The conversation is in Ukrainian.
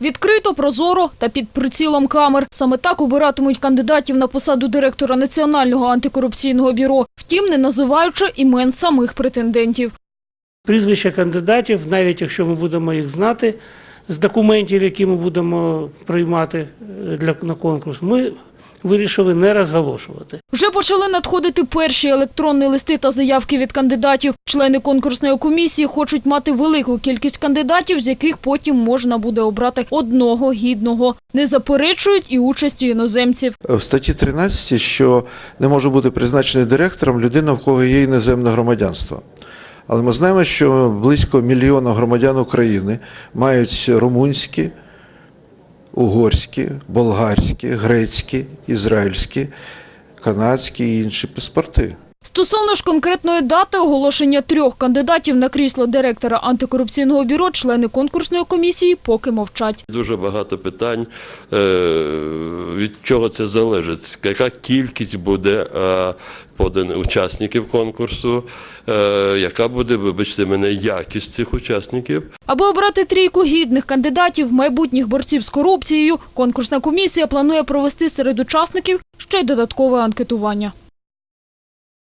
Відкрито, прозоро та під прицілом камер. Саме так обиратимуть кандидатів на посаду директора Національного антикорупційного бюро, втім не називаючи імен самих претендентів. Прізвища кандидатів, навіть якщо ми будемо їх знати з документів, які ми будемо приймати е, для на конкурс, ми вирішили не розголошувати. Вже почали надходити перші електронні листи та заявки від кандидатів. Члени конкурсної комісії хочуть мати велику кількість кандидатів, з яких потім можна буде обрати одного гідного. Не заперечують і участі іноземців. В статті 13, що не може бути призначений директором людина, в кого є іноземне громадянство. Але ми знаємо, що близько мільйона громадян України мають румунські, угорські, болгарські, грецькі, ізраїльські, канадські і інші паспорти. Стосовно ж конкретної дати оголошення трьох кандидатів на крісло директора антикорупційного бюро, члени конкурсної комісії поки мовчать. Дуже багато питань, е, від чого це залежить, яка кількість буде е, поданих учасників конкурсу, е, яка буде, вибачте мене, якість цих учасників. Аби обрати трійку гідних кандидатів, майбутніх борців з корупцією, конкурсна комісія планує провести серед учасників ще й додаткове анкетування.